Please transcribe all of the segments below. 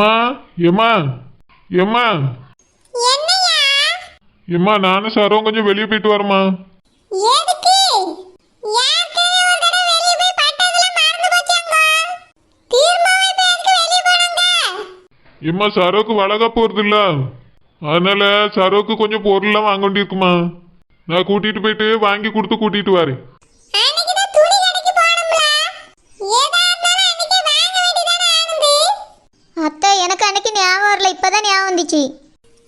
எம்மா எம்மா எம்மா எம்மா நானும் சரவும் கொஞ்சம் வெளியே போயிட்டு வரமா எம்மா சரோக்கு வளகா போறது இல்ல அதனால சரோக்கு கொஞ்சம் பொருள்லாம் வாங்க வேண்டியிருக்குமா நான் கூட்டிட்டு போயிட்டு வாங்கி கொடுத்து கூட்டிட்டு வரேன் அன்னைக்கு தான் துணி கடைக்கு போனோம்ல ஏதா இருந்தாலும் அன்னைக்கு வாங்க வேண்டியதானே ஆனந்து அத்தை எனக்கு அன்னைக்கு ஞாபகம் வரல வந்துச்சு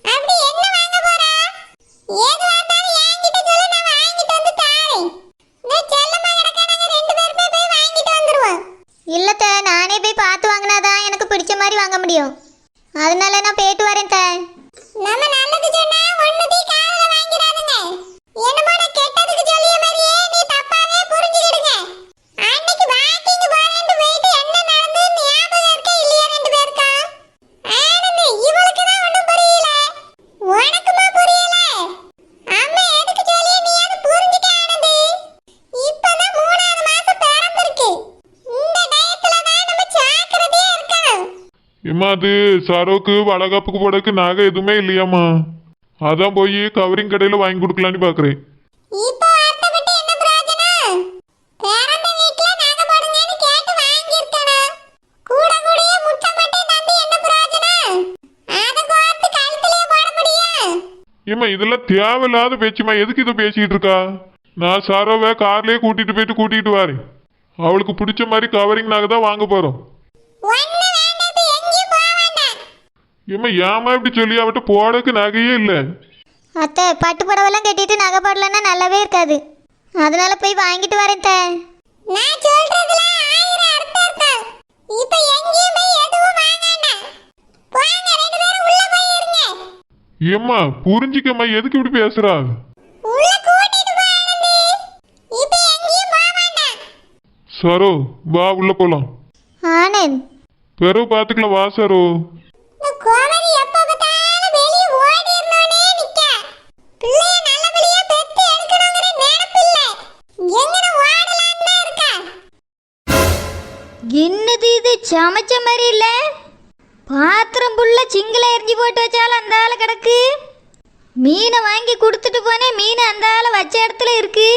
அப்படி என்ன வாங்க போறா? ஏதுவா இருந்தாலும் என்கிட்ட சொல்லு நான் வாங்கிட்டு வந்து தாரேன். இந்த செல்லம்மா கிடக்க நாங்க ரெண்டு பேருமே போய் வாங்கிட்டு வந்துருவோம். இல்லத்த நானே போய் பார்த்து வாங்கினாதான் எனக்கு பிடிச்ச மாதிரி வாங்க முடியும். அதனால நான் போயிட்டு வரேன் த நம்ம நல்லது சொன்னா ஒண்ணுத்தையும் காதுல வாங்கிடாதுங்க என்னமோ நான் கெட்டதுக்கு சொல்லிய மாதிரியே நீ தப்பாவே புரிஞ்சுக்கிடுங்க அன்னைக்கு வாக்கிங் போறேன்னு போயிட்டு என்ன நடந்ததுன்னு ஞாபகம் இருக்கா இல்லையா ரெண்டு பேருக்கா ஆனந்த் இவளுக்கு தான் ஒண்ணும் புரியல உனக்குமா புரியல அம்மா எதுக்கு சொல்லிய நீ அது புரிஞ்சுக்க ஆனந்த் இப்பதான் மூணாவது மாசம் பிறந்திருக்கு இந்த டயத்துல தான் நம்ம ஜாக்கிரதையா இருக்கணும் எம்மா அது சரோக்கு வளகாப்புக்கு போடக்கு நகை எதுவுமே இல்லையாம்மா. அதான் போய் கவரிங் கடையில் வாங்கி கொடுக்கலான்னு முடியும். ஏம்மா இதெல்லாம் தேவையில்லாத பேச்சுமா எதுக்கு இதை பேசிக்கிட்டு இருக்கா? நான் சரோவை கார்லயே கூட்டிட்டு போயிட்டு கூட்டிட்டு வரேன். அவளுக்கு பிடிச்ச மாதிரி கவரிங் நகை தான் வாங்க போறோம். ஏம்மா ஏமா இப்படி சொல்லி அவட்ட போடக்கு நகையே இல்லை? அத்தை பட்டு புடவெல்லாம் கட்டிட்டு நகை போடலன்னா நல்லாவே இருக்காது. அதனால போய் வாங்கிட்டு வரேன் த நான் சொல்றதுல ஆயிரம் அர்த்தம் இருக்கும் இப்ப எங்கேயும் போய் எதுவும் வாங்க வேண்டாம் போங்க ரெண்டு பேரும் உள்ள போய் இருங்க. ஏம்மா புரிஞ்சுக்கம்மா எதுக்கு இப்படி பேசுறா? உள்ள கூட்டிட்டு போ ஆனந்தி இப்ப எங்கேயும் போக வேண்டாம். சரோ வா உள்ள போலாம். ஆனந்த். பிறகு பார்த்துக்கலாம் வா சரோ. சமைச்ச மாதிரி இல்லை. பாத்திரம் புள்ள சிங்கில எரிஞ்சு போட்டு வச்சாலும் அந்த ஆள கிடக்கு. மீனை வாங்கி கொடுத்துட்டு போனேன் மீன் அந்த ஆள வச்ச இடத்துல இருக்கு.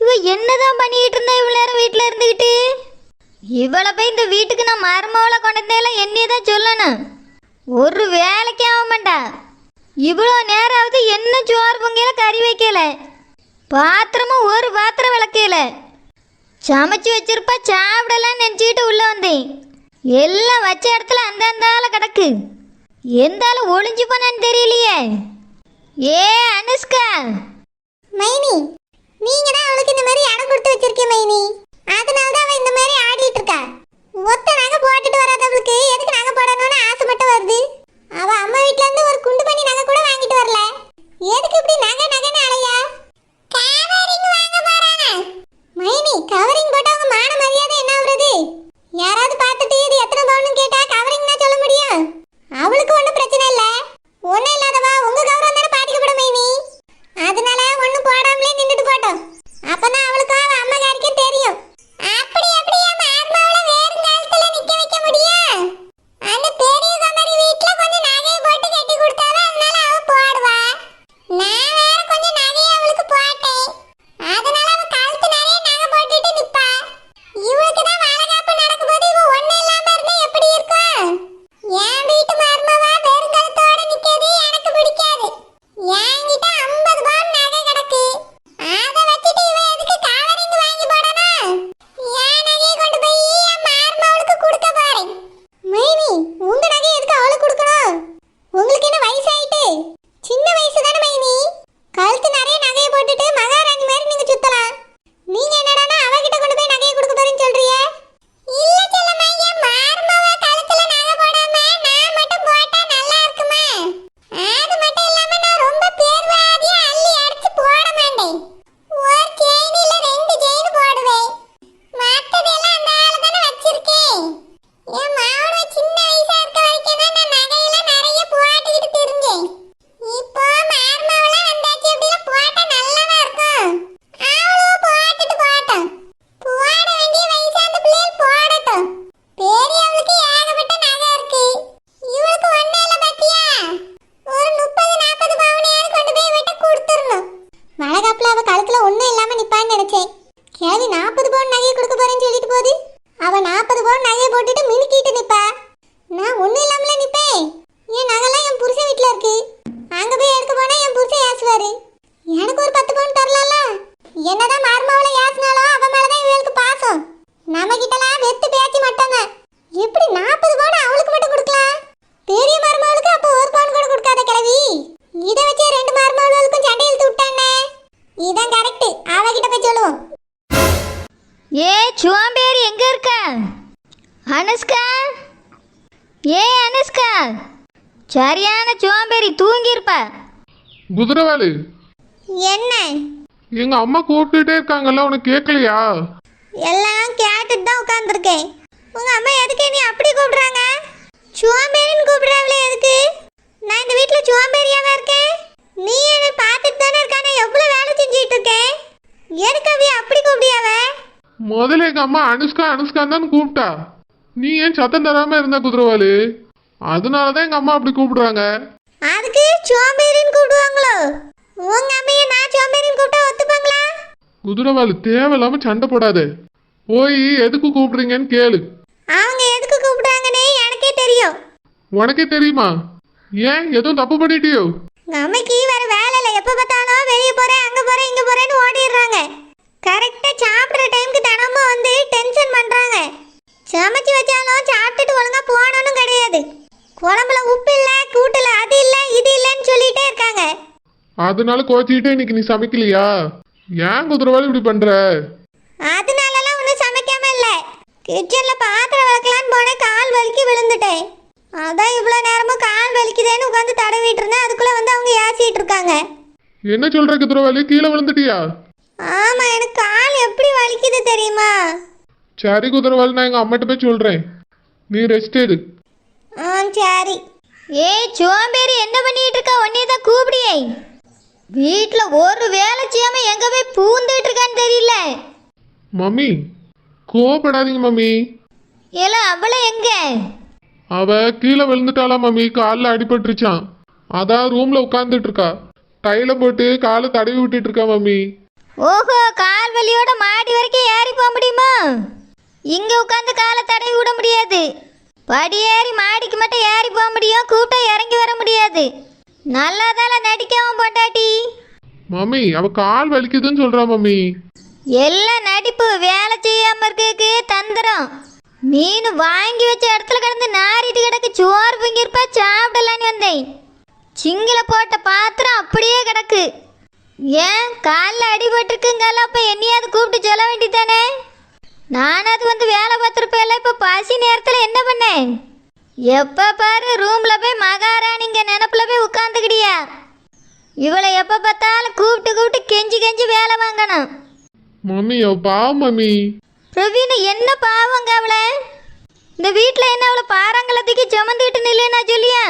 இவ என்னதான் பண்ணிக்கிட்டு இருந்தா இவ்வளோ நேரம் வீட்டில் இருந்துக்கிட்டு இவளை போய் இந்த வீட்டுக்கு நான் மருமவளை கொண்டதெல்லாம் என்னையே தான் சொல்லணும். ஒரு வேலைக்கே ஆக மாட்டா. இவ்வளோ நேரம் ஆகுது என்ன சோறு பொங்கையில கறி வைக்கல. பாத்திரமும் ஒரு பாத்திரம் விளக்கலை. சமைச்சு வச்சிருப்பா சாப்பிடலாம் நினச்சிக்கிட்டு உள்ளே வந்தேன். எல்லாம் வச்ச இடத்துல அந்த கிடக்கு. எந்தாலும் ஒளிஞ்சு போனான்னு தெரியலையே. ஏ அனுஷ்கா. மைனி நீங்க தான் அவளுக்கு இந்த மாதிரி இடம் கொடுத்து வச்சிருக்கீங்க மைனி. அதனால தான் அவ இந்த மாதிரி ஆடிட்டு இருக்கா. ஒத்த நகை குதிரவாளு என்ன? எங்க அம்மா கூப்பிட்டுட்டே இருக்காங்கல்ல உனக்கு கேட்கலையா எல்லாம் கேட்டுட்டு தான் உட்காந்துருக்கேன் உங்க அம்மா எதுக்கு நீ அப்படி கூப்பிடுறாங்க? சுவாம்பேரின்னு கூப்பிடுறாங்களே எதுக்கு? நான் இந்த வீட்டில் சுவாம்பேரியாவா இருக்கேன்? நீ என்ன பார்த்துட்டு தானே இருக்கானே எவ்வளோ வேலை செஞ்சுட்டு இருக்கேன்? எதுக்கு அவி அப்படி கூப்பிடியாவ? முதல்ல எங்க அம்மா அனுஷ்கா அனுஷ்கான்னு தான் கூப்பிட்டா. நீ ஏன் சத்தம் தராம இருந்த குதிரவாளு அதனாலதான் எங்க அம்மா அப்படி கூப்பிடுறாங்க. அதுக்கு சுவாம்பேரின்னு கூப்பிடுவாங்களோ? உங்க அம்மையை நான் சுவாம்பேரின்னு கூப்பிட்டா ஒத்துப்பாங்களா? குதிரவாளு தேவையில்லாம சண்டை போடாத. போய் எதுக்கு கூப்பிடுறீங்கன்னு கேளு. அவங்க எதுக்கு கூப்பிடுறாங்கன்னே எனக்கே தெரியும். உனக்கே தெரியுமா? ஏன்? எதுவும் தப்பு பண்ணிட்டியோ? அம்மைக்கு வேற வேலை இல்லை எப்போ பார்த்தாலும் வெளியே போறேன் அங்க போறேன் இங்க போறேன்னு ஓடிடுறாங்க கரெக்டா சாப்பிடுற டைம்க்கு தினமும் வந்து டென்ஷன் பண்றாங்க சமைச்சு வச்சாலும் சாப்பிட்டுட்டு ஒழுங்கா போகணும்னு கிடையாது குழம்புல உப்பு இல்ல கூட்டுல அது இல்ல இது இல்லைன்னு சொல்லிட்டே இருக்காங்க அதனால கோச்சிக்கிட்டே இன்னைக்கு நீ சமைக்கலையா? ஏன் குதிரவாளு இப்படி பண்ற? அதனாலலாம் ஒன்றும் சமைக்காம இல்ல. கிச்சன்ல பாத்திரம் விளக்கலான்னு போனேன் கால் வலிக்கு விழுந்துட்டேன். அதான் இவ்வளோ நேரமும் கால் வலிக்குதேன்னு உட்காந்து தடவிட்டு இருந்தேன். அதுக்குள்ள வந்து அவங்க ஏசிட்டு இருக்காங்க. என்ன சொல்ற குதிரவாளி கீழே விழுந்துட்டியா? ஆமா எனக்கு கால் எப்படி வலிக்குது தெரியுமா? சரி குதிரவாளி நான் எங்க அம்மாட்ட போய் சொல்றேன். நீ ரெஸ்ட் எடு. ஆ சரி. ஏய் சோம்பேறி என்ன பண்ணிட்டு இருக்க? உன்னைய தான் கூப்பிடியே. வீட்டில் ஒரு வேலை செய்யாம எங்க போய் பூந்துட்டு இருக்கான்னு தெரியல. மம்மி கோவப்படாதீங்க மம்மி. ஏல அவளை எங்க? அவ கீழே விழுந்துட்டாளா மம்மி காலில் அடிபட்டுருச்சான் அதான் ரூம்ல உட்காந்துட்டு இருக்கா. டைல போட்டு காலை தடவி விட்டுட்டு இருக்கா மம்மி. ஓஹோ கால் வலியோட மாடி வரைக்கும் ஏறி போக முடியுமா? இங்க உட்காந்து காலை தடவி விட முடியாது. படி ஏறி மாடிக்கு மட்டும் ஏறி போக முடியும் கூப்பிட்டா இறங்கி வர முடியாது. நல்லாதால நடிக்கவும் பொண்டாட்டி. மம்மி அவ கால் வலிக்குதுன்னு சொல்றா மம்மி. எல்லாம் நடிப்பு வேலை செய்யாம இருக்கக்கு தந்திரம். மீன் வாங்கி வச்ச இடத்துல கிடந்து நாரிட்டு கிடக்கு சோறு பொங்கிருப்பா சாப்பிடலான்னு வந்தேன். சிங்கில போட்ட பாத்திரம் அப்படியே கிடக்கு. ஏன் காலில் அடிபட்டிருக்குங்கல்ல அப்போ என்னையாவது கூப்பிட்டு சொல்ல வேண்டியதானே நானாவது வந்து வேலை பார்த்துருப்பேன்ல இப்போ பசி நேரத்தில் என்ன பண்ணேன்? எப்போ பாரு ரூமில் போய் மகாராணிங்க நினப்பில் போய் உட்காந்துக்கிடியா இவளை எப்போ பார்த்தாலும் கூப்பிட்டு கூப்பிட்டு கெஞ்சி கெஞ்சி வேலை வாங்கணும். மம்மி அவ பாவம் மம்மி. பிரவீன் என்ன பாவங்க அவளை? இந்த வீட்டில் என்ன அவளை பாறாங்கலத்துக்கு சுமந்துக்கிட்டு நில்லுன்னா சொல்லியா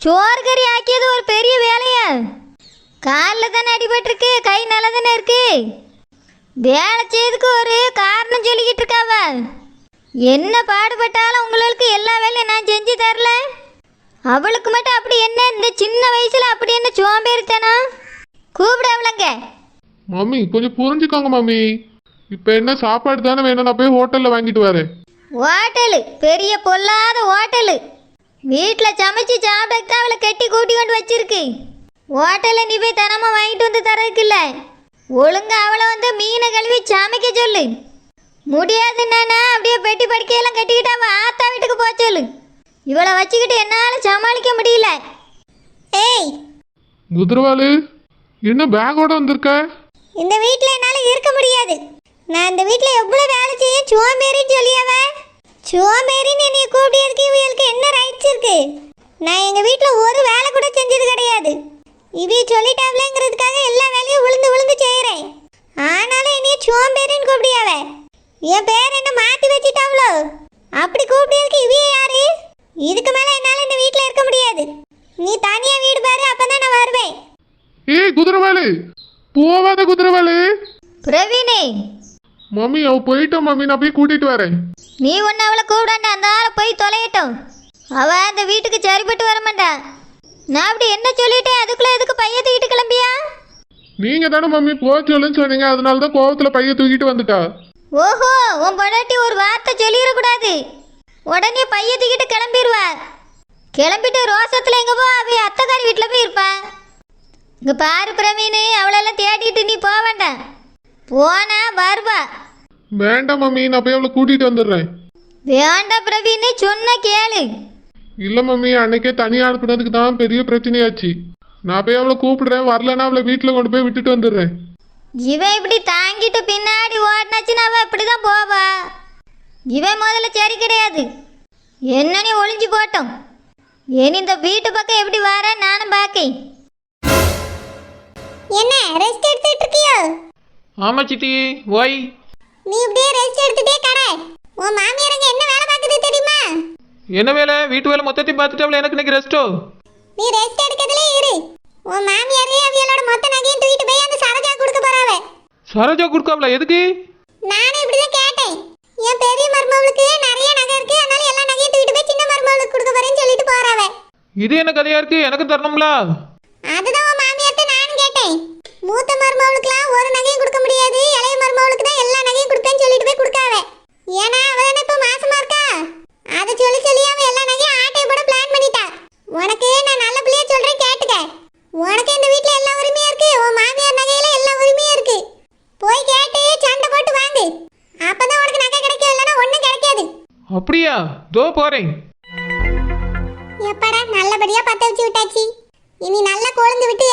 சோறு கறி ஆக்கியது ஒரு பெரிய வேலையா. காலில் தானே அடிபட்டிருக்கு கை நல்லா தானே இருக்கு? வேலை செய்யறதுக்கு ஒரு காரணம் சொல்லிக்கிட்டு இருக்காவ என்ன பாடுபட்டாலும் உங்களுக்கு எல்லா வேலையும் நான் செஞ்சு தரல? அவளுக்கு மட்டும் அப்படி என்ன? இந்த சின்ன வயசுல அப்படி என்ன சோம்பேறித்தனம் கூப்பிட அவளங்க. மம்மி கொஞ்சம் புரிஞ்சுக்கோங்க மம்மி. இப்போ என்ன சாப்பாடு தானே வேணும்? நான் போய் ஹோட்டல்ல வாங்கிட்டு வரேன். ஹோட்டலு பெரிய பொல்லாத ஹோட்டலு. வீட்டில் சமைச்சு சாப்பிட்டு தான் அவளை கட்டி கூட்டி கொண்டு வச்சிருக்கு. ஹோட்டலில் நீ போய் தனமா வாங்கிட்டு வந்து தரதுக்குல்ல ஒழுங்கா அவளை வந்து மீனை கழுவி சமைக்க சொல்லு. முடியாதுன்னா அப்படியே பெட்டி படுக்கையெல்லாம் கட்டிக்கிட்டு அவள் ஆத்தா வீட்டுக்கு போக சொல்லு. இவளை வச்சுக்கிட்டு என்னால் சமாளிக்க முடியல. ஏய். குதிரவாளு என்ன பேக்கோட வந்திருக்க? இந்த வீட்டில் என்னால் இருக்க முடியாது. நான் இந்த வீட்டில் எவ்வளோ வேலை செய்ய சோம்பேறின்னு சொல்லியாவ சோம்பேறின்னு என்னைய கூப்பிடியதுக்கு இவங்களுக்கு என்ன ரைட்ஸ் இருக்கு? நான் எங்கள் வீட்டில் ஒரு வேலை கூட செஞ்சது கிடையாது. இவி சொல்லிட்டாவலேங்கிறதுக்காக எல்லா வேலையும் விழுந்து விழுந்து செய்கிறேன் ஆனாலும் என்னைய சோம்பேறின்னு கூப்பிடியாவ என் பேர் என்ன மாற்றி வச்சிட்டாவளோ? அப்படி கூப்பிடியதுக்கு இவிய யாரு? இதுக்கு மேலே என்னால் இந்த வீட்டில் இருக்க முடியாது. நீ தனியாக வீடு பாரு அப்போ தான் நான் வருவேன். ஏய் குதிரவாளு போவாத குதிரவாளு பிரவீனே! மம்மி அவ போயிட்டோம் மம்மி நான் போய் கூட்டிட்டு வரேன். நீ ஒன்று அவளை கூப்பிடாண்ட அந்த ஆளை போய் தொலையட்டும். அவ அந்த வீட்டுக்கு சரிப்பட்டு வர மாட்டா நான் அப்படி என்ன சொல்லிட்டேன் அதுக்குள்ள எதுக்கு பைய தூக்கிட்டு கிளம்பியா? நீங்க தானே மம்மி போக சொல்லுன்னு சொன்னீங்க அதனால தான் கோவத்துல பைய தூக்கிட்டு வந்துட்டா. ஓஹோ உன் பொண்டாட்டி ஒரு வார்த்தை சொல்லிடக்கூடாது. உடனே பைய தூக்கிட்டு கிளம்பிடுவா கிளம்பிட்டு ரோசத்தில் எங்க போ அவ அத்தைக்காரி வீட்டில் போய் இருப்பா. இங்க பாரு பிரவீனு அவளெல்லாம் தேடிட்டு நீ போக வேண்டாம். போனா வருவா. வேண்டாம் மம்மி நான் போய் அவளை கூட்டிட்டு வந்துடுறேன். வேண்டாம் பிரவீனு சொன்ன கேளு. இல்லை மம்மி அன்னைக்கே தனியாக அனுப்புனதுக்கு தான் பெரிய பிரச்சனையாச்சு. நான் போய் அவளை கூப்பிடுறேன் வரலன்னா அவளை வீட்டில் கொண்டு போய் விட்டுட்டு வந்துடுறேன். இவன் இப்படி தாங்கிட்டு பின்னாடி ஓடினாச்சுன்னா அவ இப்படிதான் போவா. இவன் முதல்ல சரி கிடையாது. என்னன்னு ஒளிஞ்சு போட்டோம். இனி இந்த வீட்டு பக்கம் எப்படி வர நானும் பார்க்கேன் என்ன ரெஸ்ட் எடுத்துட்டு இருக்கியோ? ஆமா சித்தி ஒய் நீ இப்படியே ரெஸ்ட் எடுத்துட்டே கடை. உன் மாமியாரங்க என்ன வேலை பார்க்குது தெரியுமா? என்ன வேலை? வீட்டு வேலை மொத்தத்தையும் பார்த்துட்டு அவளை எனக்கு இன்னைக்கு ரெஸ்ட்டோ நீ ரெஸ்ட் எடுக்கிறதுலே இரு. உன் மாமியாரே அவியலோட மொத்த நகையும் தூக்கிட்டு போய் அந்த சரோஜா கொடுக்க போறாவ சரோஜா கொடுக்காமல? எதுக்கு? நானும் இப்படிதான் கேட்டேன். என் பெரிய மருமகளுக்கு நிறைய நகை இருக்கு. அதனால எல்லா நகையும் தூக்கிட்டு போய் சின்ன மருமகளுக்கு கொடுக்க போறேன்னு சொல்லிட்டு போறாவ. இது என்ன கதையா இருக்கு? எனக்கு தரணும்ல? அதுதான் உன் மாமியார்ட்ட நானும் கேட்டேன். மூத்த மருமகளுக்குலாம் ஒரு நகையும் கொடுக்க முடியாது. இளைய மருமகளுக்கு தான் எல்லா நகையும் கொடுப்பேன்னு சொல்லிட்டு போய் கொடுக்காவ. ஏன்னா அவ தானே இப்போ மாசமா இருக்கா அதை சொல்லி சொல்லி அவ எல்லா நகையும் ஆட்டையை போட பிளான் பண்ணிட்டா உனக்கு நான் நல்ல பிள்ளைய சொல்றேன் கேட்டுக்க உனக்கு இந்த வீட்ல எல்லா உரிமையும் இருக்கு உன் மாமியார் நகையில எல்லா உரிமையும் இருக்கு போய் கேட்டு சண்டை போட்டு வாங்கு அப்பதான் உனக்கு நகை கிடைக்கும் இல்லைன்னா ஒண்ணும் கிடைக்காது அப்படியா தோ போறேன். எப்படா நல்லபடியா பத்த வச்சு விட்டாச்சு. இனி நல்லா கொழுந்து விட்டு